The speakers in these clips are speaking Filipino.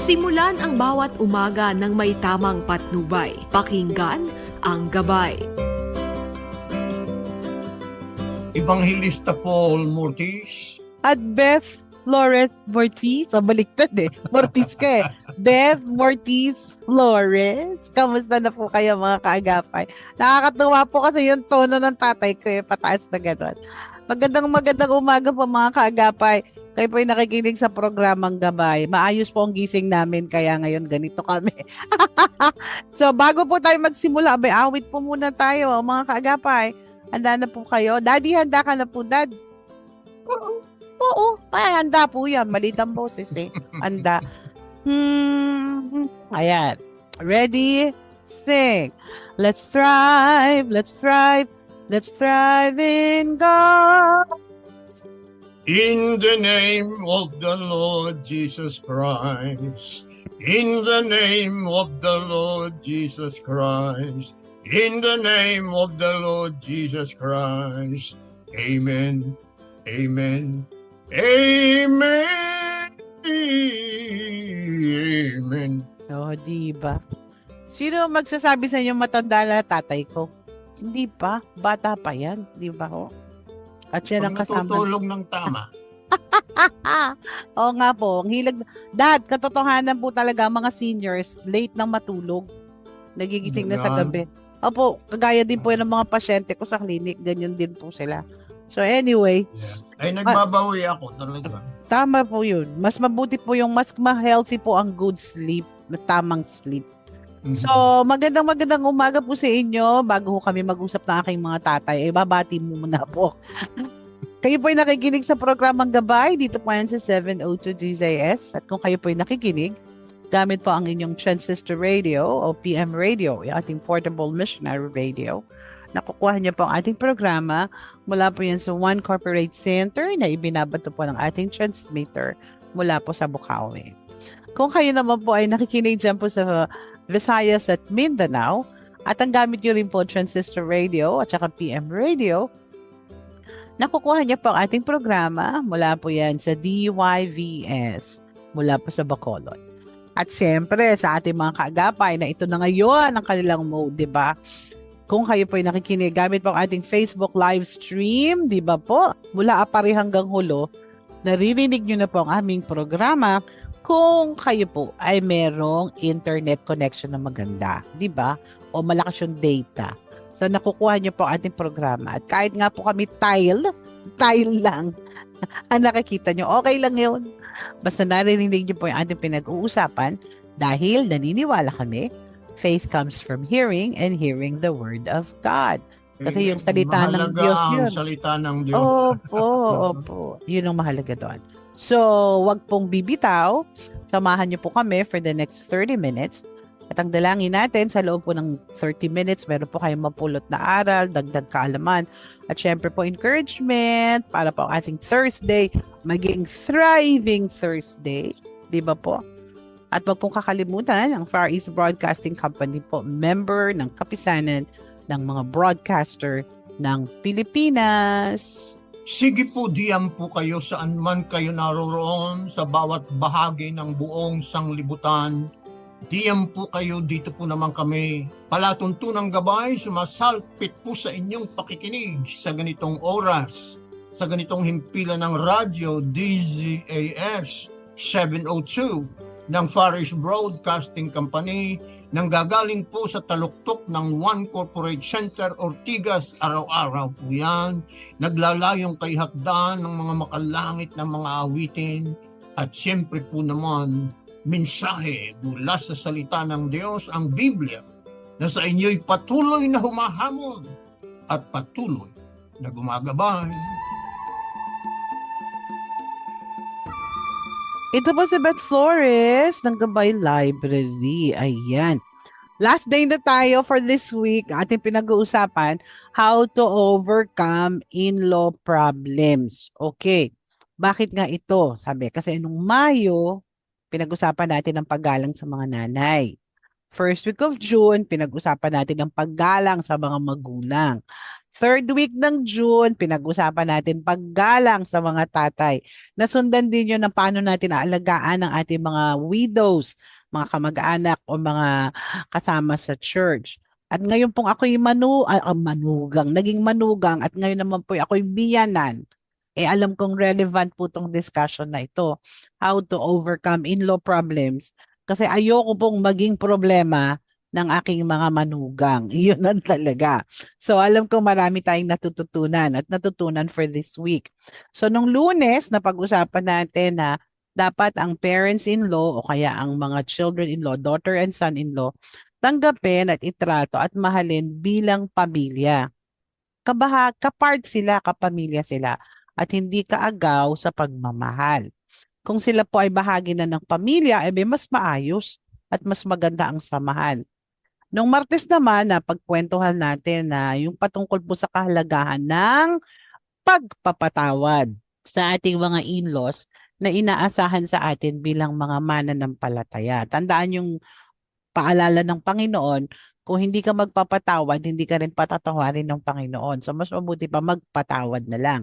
Simulan ang bawat umaga ng may tamang patnubay. Pakinggan ang gabay. Evangelista Paul Mortis. At Beth Flores Mortiz. Oh, baliktad eh. Mortiz ka eh. Beth Mortiz Flores. Kamusta na po kayo mga kaagapay? Nakakatuwa po kasi yung tono ng tatay ko eh. Pataas na gano'n. Magandang magandang umaga po mga kaagapay. Kayo po yung nakikinig sa programang Gabay. Maayos po ang gising namin kaya ngayon ganito kami. so bago po tayo magsimula, abay awit po muna tayo mga kaagapay. Handa na po kayo. Daddy, handa ka na po, Dad. Oo, ay, handa po yan. Malit ang boses eh. Handa. Hmm. Ayan. Ready? Sing. Let's thrive. Let's thrive. Let's thrive in God. In the name of the Lord Jesus Christ. In the name of the Lord Jesus Christ. In the name of the Lord Jesus Christ. Amen. Amen. Amen. Amen. So, di ba? Sino magsasabi sa inyo matanda na tatay ko? Hindi pa. Bata pa yan. Di ba ho? At yan ang kasama. natutulog ng tama. Oo nga po. Ang hilag. Dad, katotohanan po talaga mga seniors, late nang matulog. Nagigising na sa gabi. Opo, kagaya din po yan ng mga pasyente ko sa clinic. Ganyan din po sila. So anyway, Ay, nagbabawi ako talaga. tama po yun. Mas mabuti po yung mas ma-healthy po ang good sleep, tamang sleep. Mhm. So, magandang magandang umaga po sa inyo. Bago ho kami mag-usap ng aking mga tatay, eh, babati muna po. kayo po ay nakikinig sa programang Gabay. Dito po yan sa 702 DZS. At kung kayo po ay nakikinig, gamit po ang inyong transistor radio o PM radio, yung ating portable missionary radio. Nakukuha niyo po ang ating programa mula po yan sa One Corporate Center na ibinabato po ng ating transmitter mula po sa Bukawi. Kung kayo naman po ay nakikinig dyan po sa Visayas at Mindanao at ang gamit nyo rin po transistor radio at saka PM radio, nakukuha niya po ang ating programa mula po yan sa DYVS mula po sa Bacolod. At siyempre sa ating mga kaagapay na ito na ngayon ang kanilang mode, di ba? Kung kayo po ay nakikinig gamit po ang ating Facebook live stream, di ba po? Mula apari hanggang hulo, naririnig nyo na po ang aming programa kung kayo po ay merong internet connection na maganda, 'di ba? O malakas yung data. So nakukuha niyo po ang ating programa. At kahit nga po kami tile, tile lang ang nakikita niyo, okay lang 'yun. Basta narinig niyo po yung ating pinag-uusapan dahil naniniwala kami faith comes from hearing and hearing the word of God. Kasi yung salita ng Mahalaga Diyos ang yun. salita ng Diyos. Opo, opo. Yun ang mahalaga doon. So, wag pong bibitaw. Samahan niyo po kami for the next 30 minutes. At ang dalangin natin sa loob po ng 30 minutes, meron po kayong mapulot na aral, dagdag kaalaman. At syempre po encouragement para po ating Thursday maging thriving Thursday. Di ba po? At wag pong kakalimutan, ang Far East Broadcasting Company po, member ng kapisanan ng mga broadcaster ng Pilipinas. Sige po, diyan po kayo saan man kayo naroroon sa bawat bahagi ng buong sanglibutan. Diyan po kayo, dito po naman kami. Palatuntunang gabay, sumasalpit po sa inyong pakikinig sa ganitong oras, sa ganitong himpilan ng radyo DZAS 702 ng Farish Broadcasting Company nang gagaling po sa taluktok ng One Corporate Center Ortigas. Araw-araw po yan. Naglalayong kay hakdan ng mga makalangit na mga awitin. At siyempre po naman mensahe mula sa salita ng Diyos ang Biblia na sa inyo'y patuloy na humahamon at patuloy na gumagabay. Ito po si Beth Flores ng Gabay Library. Ayan. Last day na tayo for this week. Ating pinag-uusapan how to overcome in-law problems. Okay. Bakit nga ito? Sabi, kasi nung Mayo, pinag-usapan natin ang paggalang sa mga nanay. First week of June, pinag-usapan natin ang paggalang sa mga magulang. Third week ng June, pinag-usapan natin paggalang sa mga tatay. Nasundan din yun ng paano natin aalagaan ang ating mga widows, mga kamag-anak o mga kasama sa church. At ngayon pong ako'y manu ah, manugang, naging manugang at ngayon naman po ako'y biyanan. Eh alam kong relevant po tong discussion na ito. How to overcome in-law problems. Kasi ayoko pong maging problema ng aking mga manugang. Iyon na talaga. So alam ko marami tayong natututunan at natutunan for this week. So nung lunes, napag-usapan natin na dapat ang parents-in-law o kaya ang mga children-in-law, daughter and son-in-law, tanggapin at itrato at mahalin bilang pamilya. Kabaha, kapart sila, kapamilya sila at hindi kaagaw sa pagmamahal. Kung sila po ay bahagi na ng pamilya, eh mas maayos at mas maganda ang samahan. Nung Martes naman, na pagkwentuhan natin na yung patungkol po sa kahalagahan ng pagpapatawad sa ating mga in-laws na inaasahan sa atin bilang mga mananampalataya. Tandaan yung paalala ng Panginoon, kung hindi ka magpapatawad, hindi ka rin patatawarin ng Panginoon. So, mas mabuti pa magpatawad na lang.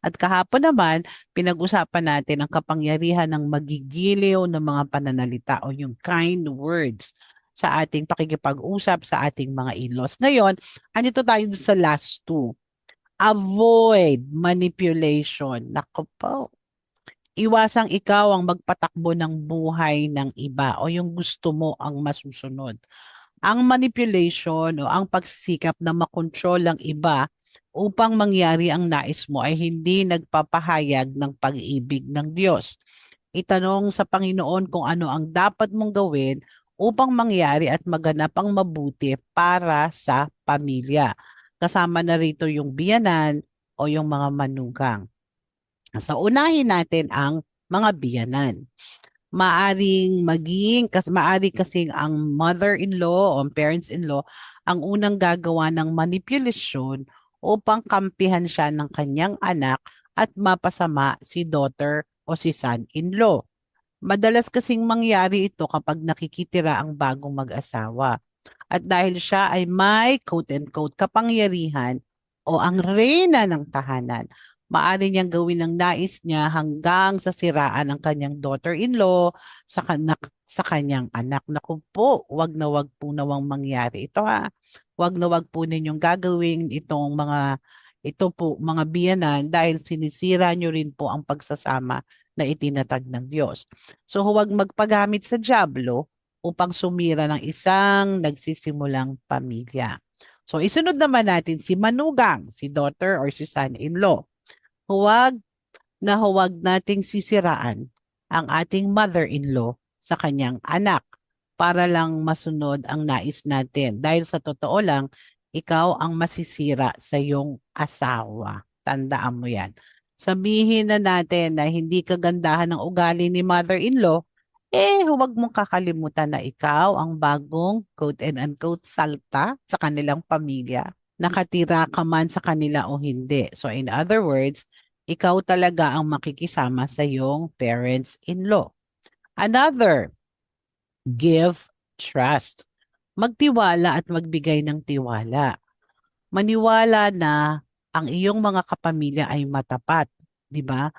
At kahapon naman, pinag-usapan natin ang kapangyarihan ng magigiliw ng mga pananalita o yung kind words sa ating pakikipag-usap sa ating mga in-laws. Ngayon, andito tayo sa last two. Avoid manipulation. Nako po. Iwasang ikaw ang magpatakbo ng buhay ng iba o yung gusto mo ang masusunod. Ang manipulation o ang pagsisikap na makontrol ang iba upang mangyari ang nais mo ay hindi nagpapahayag ng pag-ibig ng Diyos. Itanong sa Panginoon kung ano ang dapat mong gawin upang mangyari at maganap ang mabuti para sa pamilya. Kasama na rito yung biyanan o yung mga manugang. So unahin natin ang mga biyanan maaring maging, kas, maari kasing ang mother-in-law o parents-in-law ang unang gagawa ng manipulation upang kampihan siya ng kanyang anak at mapasama si daughter o si son-in-law. Madalas kasing mangyari ito kapag nakikitira ang bagong mag-asawa. At dahil siya ay may quote-unquote kapangyarihan o ang reyna ng tahanan, maaari niyang gawin ang nais niya hanggang sa siraan ang kanyang daughter-in-law sa, kanak, sa kanyang anak. Naku po, wag na wag po nawang mangyari ito ha. Wag na wag po ninyong gagawin itong mga ito po mga biyanan dahil sinisira nyo rin po ang pagsasama na itinatag ng Diyos. So huwag magpagamit sa Diablo upang sumira ng isang nagsisimulang pamilya. So isunod naman natin si Manugang, si daughter or si son-in-law huwag na huwag nating sisiraan ang ating mother-in-law sa kanyang anak para lang masunod ang nais natin. Dahil sa totoo lang, ikaw ang masisira sa iyong asawa. Tandaan mo yan. Sabihin na natin na hindi kagandahan ng ugali ni mother-in-law, eh huwag mong kakalimutan na ikaw ang bagong quote and unquote salta sa kanilang pamilya nakatira ka man sa kanila o hindi. So in other words, ikaw talaga ang makikisama sa iyong parents-in-law. Another, give trust. Magtiwala at magbigay ng tiwala. Maniwala na ang iyong mga kapamilya ay matapat, di ba?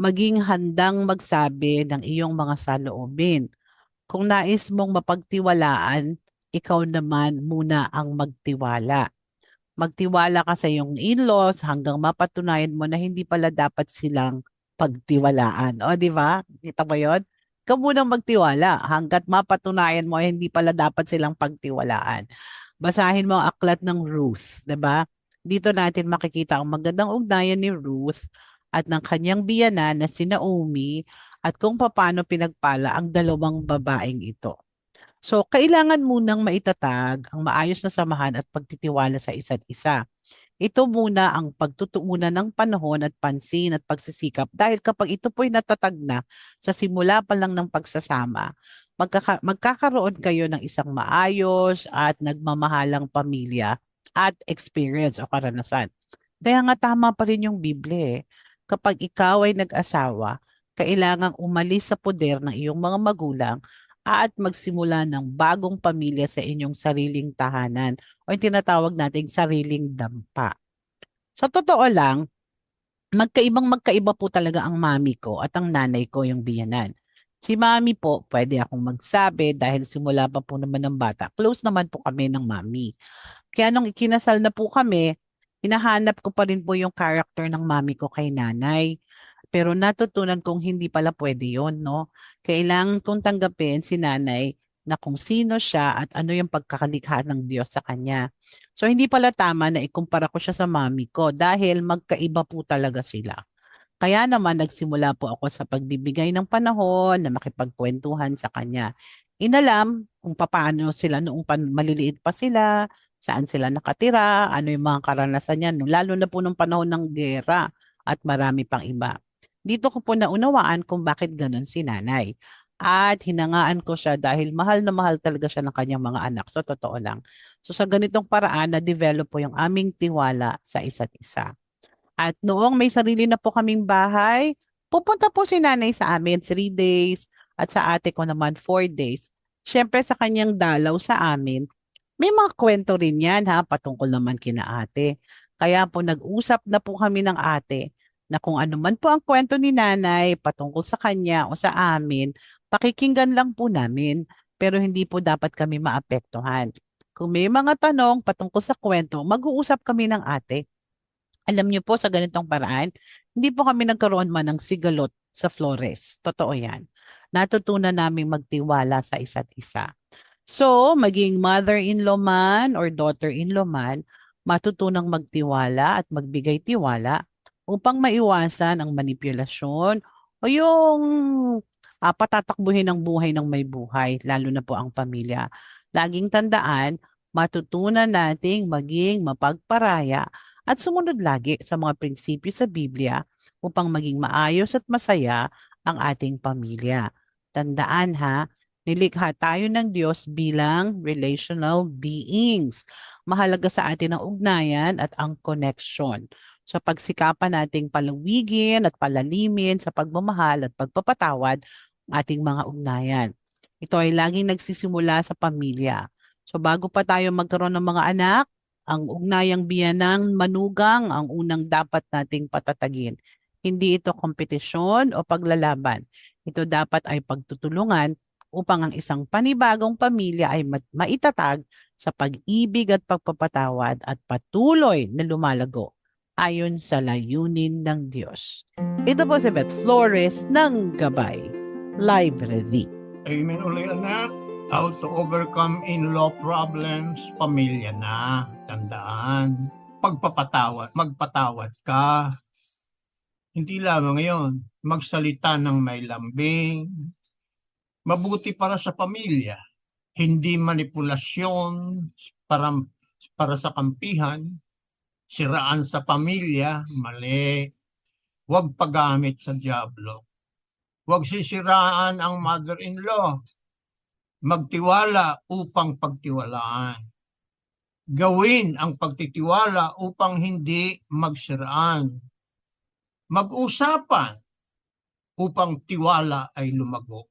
Maging handang magsabi ng iyong mga saloobin. Kung nais mong mapagtiwalaan, ikaw naman muna ang magtiwala magtiwala ka sa iyong in-laws hanggang mapatunayan mo na hindi pala dapat silang pagtiwalaan. O, di ba? Kita mo yun? Ikaw munang magtiwala hanggat mapatunayan mo hindi pala dapat silang pagtiwalaan. Basahin mo ang aklat ng Ruth, di ba? Dito natin makikita ang magandang ugnayan ni Ruth at ng kanyang biyanan na si Naomi at kung paano pinagpala ang dalawang babaeng ito. So, kailangan munang maitatag ang maayos na samahan at pagtitiwala sa isa't isa. Ito muna ang pagtutuunan ng panahon at pansin at pagsisikap dahil kapag ito po'y natatag na sa simula pa lang ng pagsasama, magkaka- magkakaroon kayo ng isang maayos at nagmamahalang pamilya at experience o karanasan. Kaya nga tama pa rin yung Biblia eh. Kapag ikaw ay nag-asawa, kailangang umalis sa poder ng iyong mga magulang at magsimula ng bagong pamilya sa inyong sariling tahanan o yung tinatawag nating sariling dampa. Sa totoo lang, magkaibang magkaiba po talaga ang mami ko at ang nanay ko yung biyanan. Si mami po, pwede akong magsabi dahil simula pa po naman ng bata, close naman po kami ng mami. Kaya nung ikinasal na po kami, hinahanap ko pa rin po yung character ng mami ko kay nanay. Pero natutunan kong hindi pala pwede yon no? Kailangan kong tanggapin si nanay na kung sino siya at ano yung pagkakalikha ng Diyos sa kanya. So hindi pala tama na ikumpara ko siya sa mami ko dahil magkaiba po talaga sila. Kaya naman nagsimula po ako sa pagbibigay ng panahon na makipagkwentuhan sa kanya. Inalam kung paano sila noong pan- maliliit pa sila, saan sila nakatira, ano yung mga karanasan niya, no? lalo na po nung panahon ng gera at marami pang iba. Dito ko po naunawaan kung bakit ganon si nanay. At hinangaan ko siya dahil mahal na mahal talaga siya ng kanyang mga anak. So, totoo lang. So, sa ganitong paraan, na-develop po yung aming tiwala sa isa't isa. At noong may sarili na po kaming bahay, pupunta po si nanay sa amin three days at sa ate ko naman four days. Siyempre sa kanyang dalaw sa amin, may mga kwento rin yan ha, patungkol naman kina ate. Kaya po nag-usap na po kami ng ate na kung ano man po ang kwento ni nanay patungkol sa kanya o sa amin, pakikinggan lang po namin pero hindi po dapat kami maapektuhan. Kung may mga tanong patungkol sa kwento, mag-uusap kami ng ate. Alam niyo po sa ganitong paraan, hindi po kami nagkaroon man ng sigalot sa Flores. Totoo yan. Natutunan namin magtiwala sa isa't isa. So, maging mother-in-law man or daughter-in-law man, matutunang magtiwala at magbigay tiwala upang maiwasan ang manipulasyon o yung ah, patatakbuhin ng buhay ng may buhay, lalo na po ang pamilya. Laging tandaan, matutunan nating maging mapagparaya at sumunod lagi sa mga prinsipyo sa Biblia upang maging maayos at masaya ang ating pamilya. Tandaan ha, nilikha tayo ng Diyos bilang relational beings. Mahalaga sa atin ang ugnayan at ang connection. Sa pagsikapan nating palawigin at palalimin sa pagmamahal at pagpapatawad ang ating mga ugnayan. Ito ay laging nagsisimula sa pamilya. So bago pa tayo magkaroon ng mga anak, ang ugnayang biyanang manugang ang unang dapat nating patatagin. Hindi ito kompetisyon o paglalaban. Ito dapat ay pagtutulungan upang ang isang panibagong pamilya ay ma- maitatag sa pag-ibig at pagpapatawad at patuloy na lumalago ayon sa layunin ng Diyos. Ito po si Beth Flores ng Gabay Library. Amen uli anak. How to overcome in-law problems, pamilya na. Tandaan. Pagpapatawad, magpatawad ka. Hindi lamang ngayon, magsalita ng may lambing. Mabuti para sa pamilya. Hindi manipulasyon para, para sa kampihan. Siraan sa pamilya, mali. Huwag paggamit sa diablo. Huwag sisiraan ang mother-in-law magtiwala upang pagtiwalaan. Gawin ang pagtitiwala upang hindi magsiraan. Mag-usapan upang tiwala ay lumago.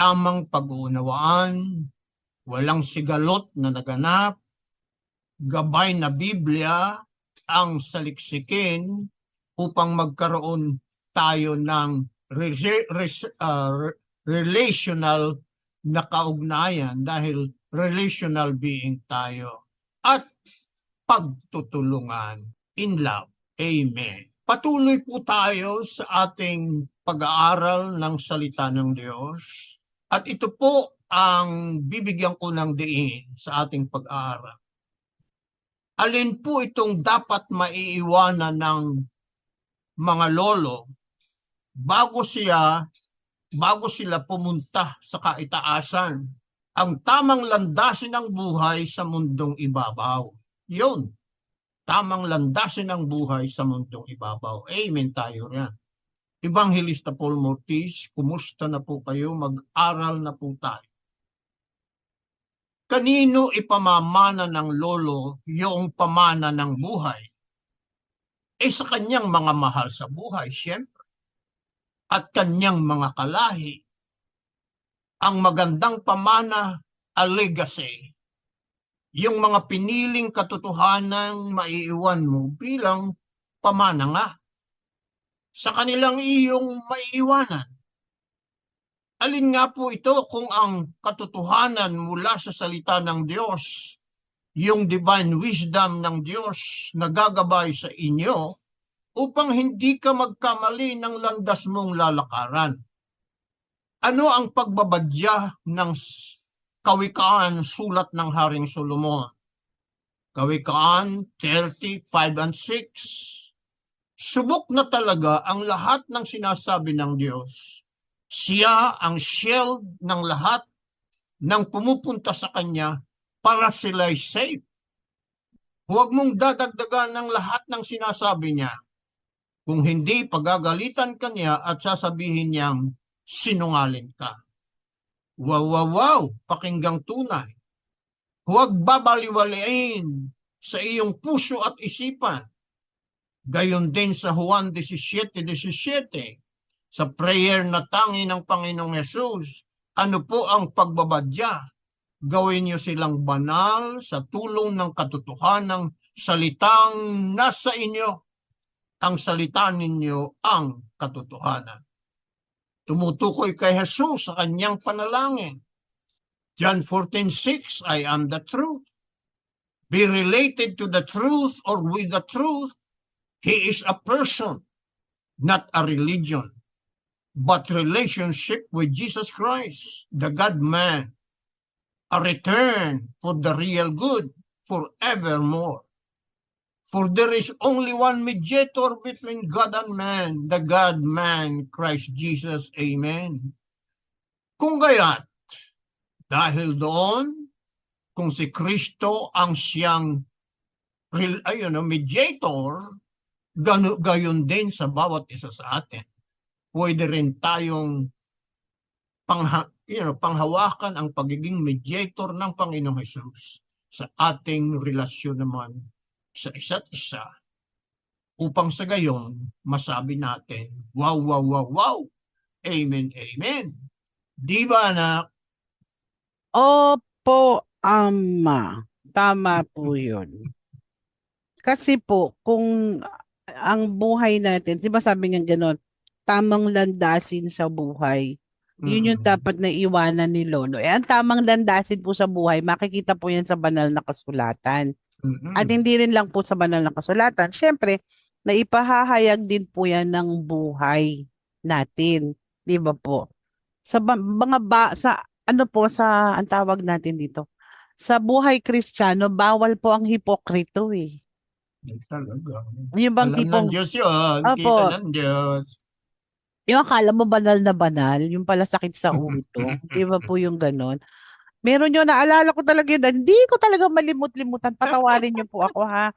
Tamang pag-uunawaan, walang sigalot na naganap, gabay na Biblia ang saliksikin upang magkaroon tayo ng re- re- uh, re- relational na kaugnayan dahil relational being tayo at pagtutulungan in love. Amen. Patuloy po tayo sa ating pag-aaral ng salita ng Diyos at ito po ang bibigyan ko ng diin sa ating pag-aaral. Alin po itong dapat maiiwanan ng mga lolo bago siya bago sila pumunta sa kaitaasan. Ang tamang landasin ng buhay sa mundong ibabaw. Yun. Tamang landasin ng buhay sa mundong ibabaw. Amen tayo yan. Evangelista Paul Mortis, kumusta na po kayo? Mag-aral na po tayo. Kanino ipamamana ng lolo yung pamana ng buhay? Eh sa kanyang mga mahal sa buhay, siyempre at kanyang mga kalahi. Ang magandang pamana, a legacy. yung mga piniling katotohanan maiiwan mo bilang pamana nga sa kanilang iyong maiiwanan. Alin nga po ito kung ang katotohanan mula sa salita ng Diyos, yung divine wisdom ng Diyos na gagabay sa inyo upang hindi ka magkamali ng landas mong lalakaran. Ano ang pagbabadya ng kawikaan sulat ng Haring Solomon? Kawikaan 35 and 6. Subok na talaga ang lahat ng sinasabi ng Diyos. Siya ang shield ng lahat ng pumupunta sa Kanya para sila'y safe. Huwag mong dadagdagan ng lahat ng sinasabi niya. Kung hindi, pagagalitan ka niya at sasabihin niyang sinungaling ka. Wow, wow, wow, pakinggang tunay. Huwag babaliwalain sa iyong puso at isipan. Gayon din sa Juan 17:17, sa prayer na tangi ng Panginoong Yesus, ano po ang pagbabadya? Gawin niyo silang banal sa tulong ng katotohanang salitang nasa inyo. Ang salita ninyo ang katotohanan tumutukoy kay Jesus sa kanyang panalangin. John 14:6, I am the truth. Be related to the truth or with the truth. He is a person, not a religion, but relationship with Jesus Christ, the God-man, a return for the real good forevermore. For there is only one mediator between God and man, the God-man, Christ Jesus. Amen. Kung gaya't, dahil doon, kung si Kristo ang siyang ayun, mediator, gayon din sa bawat isa sa atin. Pwede rin tayong pangha, you know, panghawakan ang pagiging mediator ng Panginoong Jesus sa ating relasyon naman sa isa't isa upang sa gayon masabi natin, wow, wow, wow, wow, amen, amen. Di ba anak? Opo, ama. Tama po yun. Kasi po, kung ang buhay natin, di ba sabi nga gano'n, tamang landasin sa buhay. Yun yung Mm. dapat na iwanan ni Lolo. Eh, ang tamang landasin po sa buhay, makikita po yan sa banal na kasulatan. Mm-mm. At hindi rin lang po sa banal na kasulatan. Siyempre, naipahahayag din po yan ng buhay natin. Di ba po? Sa ba- mga ba, sa ano po, sa, ang tawag natin dito, sa buhay kristyano, bawal po ang hipokrito eh. Talaga. Yung bang Alam tipong, ng Diyos yun. Opo. Kita ng Diyos. yung akala mo banal na banal, yung pala sakit sa ulo. Di ba po yung ganon? Meron yun, naalala ko talaga yun. Hindi ko talaga malimut-limutan. Patawarin niyo po ako ha.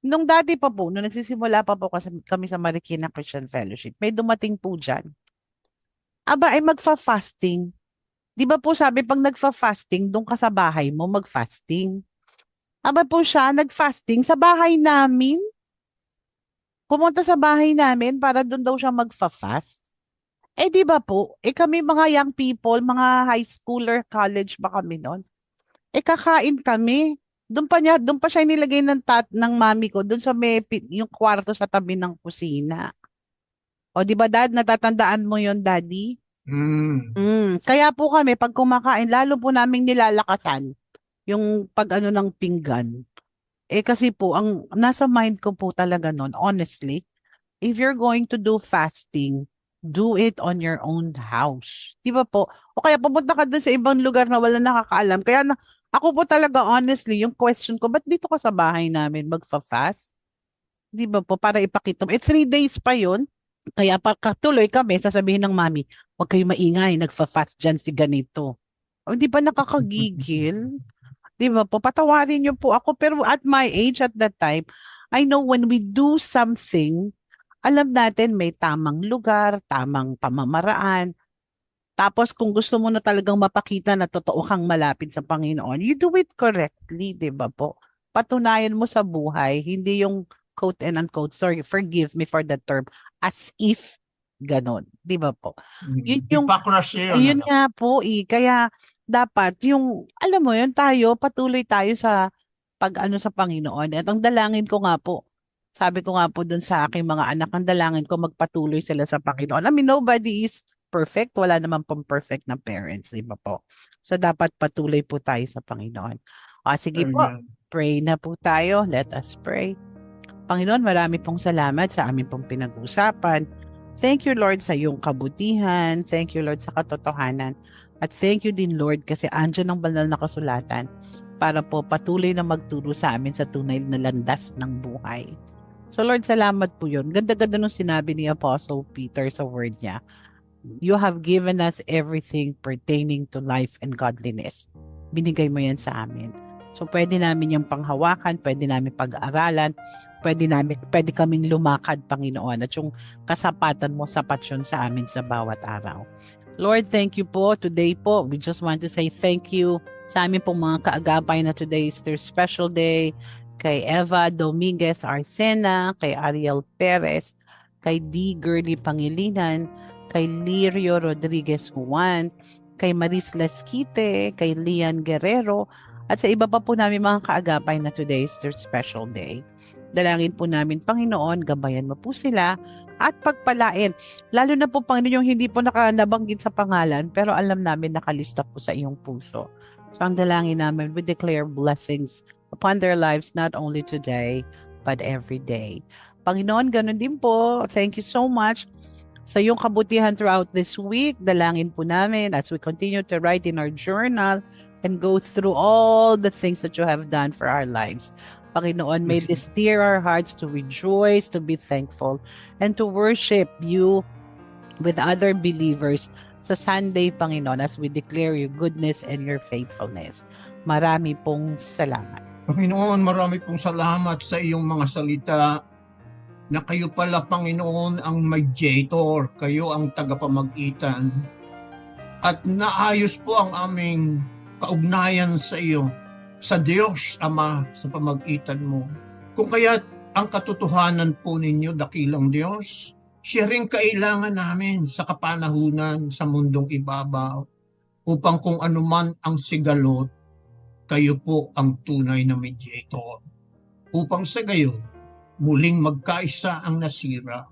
Nung dati pa po, nung nagsisimula pa po kasi kami sa Marikina Christian Fellowship, may dumating po dyan. Aba, ay magfa-fasting. Di ba po sabi, pag nagfa-fasting, doon ka sa bahay mo, mag-fasting. Aba po siya, nag-fasting sa bahay namin. Pumunta sa bahay namin para doon daw siya magfa-fast. Eh di ba po, eh kami mga young people, mga high schooler, college ba kami noon? Eh kakain kami. Doon pa niya, doon pa siya nilagay ng tat ng mami ko, doon sa may yung kwarto sa tabi ng kusina. O di ba dad, natatandaan mo yon daddy? Mm. Mm, kaya po kami pag kumakain, lalo po naming nilalakasan yung pag ano ng pinggan. Eh kasi po ang nasa mind ko po talaga noon, honestly, if you're going to do fasting, do it on your own house. 'Di ba po? O kaya pumunta ka dun sa ibang lugar na wala nakakaalam. Kaya na, ako po talaga honestly, yung question ko, ba't dito ka sa bahay namin magfa-fast? 'Di ba po? Para ipakita mo. Eh, three days pa yon Kaya pagkatuloy kami, sasabihin ng mami, huwag kayo maingay, nagfa-fast dyan si ganito. O, di ba nakakagigil? Di ba po? Patawarin niyo po ako. Pero at my age at that time, I know when we do something, alam natin may tamang lugar, tamang pamamaraan. Tapos kung gusto mo na talagang mapakita na totoo kang malapit sa Panginoon, you do it correctly, di ba po? Patunayan mo sa buhay, hindi yung quote and unquote, sorry, forgive me for the term, as if ganon, di ba po? Yun yung- Hypocrisy yun. Ano? nga po eh. Kaya dapat yung, alam mo yun, tayo, patuloy tayo sa pag-ano sa Panginoon. At ang dalangin ko nga po, sabi ko nga po dun sa aking mga anak, ang dalangin ko magpatuloy sila sa Panginoon. I mean, nobody is perfect. Wala naman pong perfect na parents, di ba po? So, dapat patuloy po tayo sa Panginoon. O, sige po, Amen. pray na po tayo. Let us pray. Panginoon, marami pong salamat sa amin pong pinag-usapan. Thank you, Lord, sa iyong kabutihan. Thank you, Lord, sa katotohanan. At thank you din, Lord, kasi andyan ang banal na kasulatan para po patuloy na magturo sa amin sa tunay na landas ng buhay. So, Lord, salamat po yun. Ganda-ganda nung sinabi ni Apostle Peter sa word niya. You have given us everything pertaining to life and godliness. Binigay mo yan sa amin. So, pwede namin yung panghawakan, pwede namin pag-aralan, pwede namin, pwede kaming lumakad, Panginoon. At yung kasapatan mo, sapat yun sa amin sa bawat araw. Lord, thank you po. Today po, we just want to say thank you sa amin pong mga kaagapay na today is their special day. Kay Eva Dominguez Arcena, kay Ariel Perez, kay D. Gurley Pangilinan, kay Lirio Rodriguez Juan, kay Maris Lasquite, kay Lian Guerrero, at sa iba pa po namin mga kaagapay na today is their special day. Dalangin po namin, Panginoon, gabayan mo po sila at pagpalain. Lalo na po, Panginoon, yung hindi po naka, nabanggit sa pangalan, pero alam namin nakalista po sa iyong puso. So ang dalangin namin, we declare blessings upon their lives, not only today, but every day. Panginoon, ganun din po. Thank you so much sa iyong kabutihan throughout this week. Dalangin po namin as we continue to write in our journal and go through all the things that you have done for our lives. Panginoon, may Yes. this steer our hearts to rejoice, to be thankful, and to worship you with other believers sa Sunday, Panginoon, as we declare your goodness and your faithfulness. Marami pong salamat. Panginoon, marami pong salamat sa iyong mga salita na kayo pala, Panginoon, ang mediator, kayo ang tagapamagitan. At naayos po ang aming kaugnayan sa iyo, sa Diyos, Ama, sa pamagitan mo. Kung kaya't ang katotohanan po ninyo, dakilang Diyos, siya rin kailangan namin sa kapanahunan sa mundong ibabaw upang kung anuman ang sigalot, kayo po ang tunay na mediator. Upang sa gayon, muling magkaisa ang nasira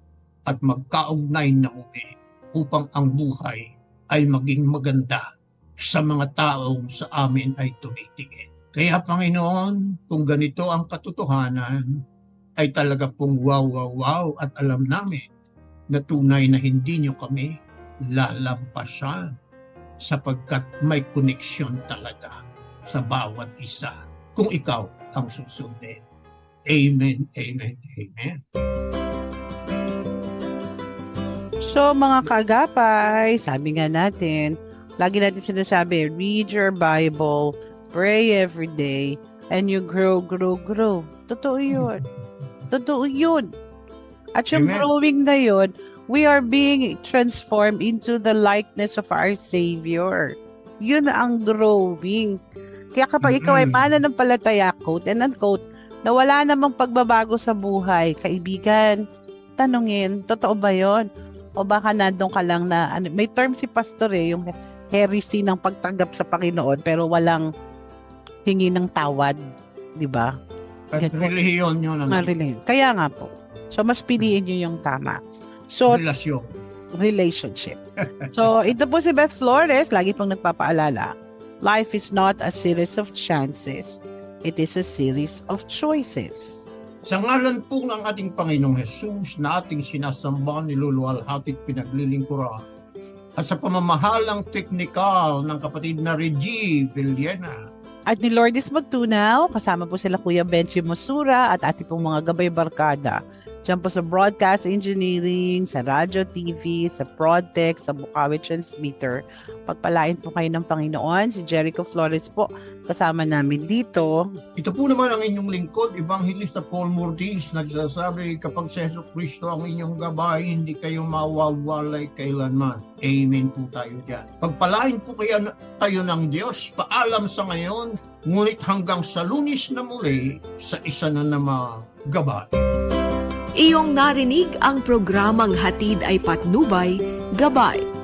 at magkaugnay na muli upang ang buhay ay maging maganda sa mga taong sa amin ay tumitingin. Kaya Panginoon, kung ganito ang katotohanan, ay talaga pong wow, wow, wow at alam namin na tunay na hindi nyo kami lalampasan sapagkat may koneksyon talaga sa bawat isa kung ikaw ang susundin. Amen, amen, amen. So mga kaagapay, sabi nga natin, lagi natin sinasabi, read your Bible, pray every day, and you grow, grow, grow. Totoo yun. Totoo yun. At yung Amen. growing na yun, we are being transformed into the likeness of our Savior. Yun ang growing. Kaya kapag ikaw ay mananampalataya, quote and unquote, na wala namang pagbabago sa buhay, kaibigan, tanungin, totoo ba yon? O baka nandun ka lang na, ano, may term si pastor eh, yung heresy ng pagtanggap sa Panginoon, pero walang hingi ng tawad, di ba? At relihiyon nyo ng Marinig. Kaya nga po. So, mas piliin nyo yung tama. So, relasyon. relationship. So, ito po si Beth Flores, lagi pong nagpapaalala. Life is not a series of chances. It is a series of choices. Sa ngalan po ng ating Panginoong Jesus na ating sinasamba, niluluwalhati at pinaglilingkuran, at sa pamamahalang teknikal ng kapatid na Reggie Villena, At ni Lourdes Magtunaw, kasama po sila Kuya Benchi Mosura at ating pong mga gabay barkada. Diyan po sa Broadcast Engineering, sa Radio TV, sa Prodtech, sa Bukawi Transmitter. Pagpalain po kayo ng Panginoon. Si Jericho Flores po, kasama namin dito. Ito po naman ang inyong lingkod, Evangelista Paul Murtis, nagsasabi, kapag si Yeso Kristo ang inyong gabay, hindi kayo mawawalay kailanman. Amen po tayo dyan. Pagpalain po kayo, kayo ng Diyos, paalam sa ngayon, ngunit hanggang sa lunis na muli, sa isa na namang gabay. Iyong narinig ang programang Hatid ay Patnubay, Gabay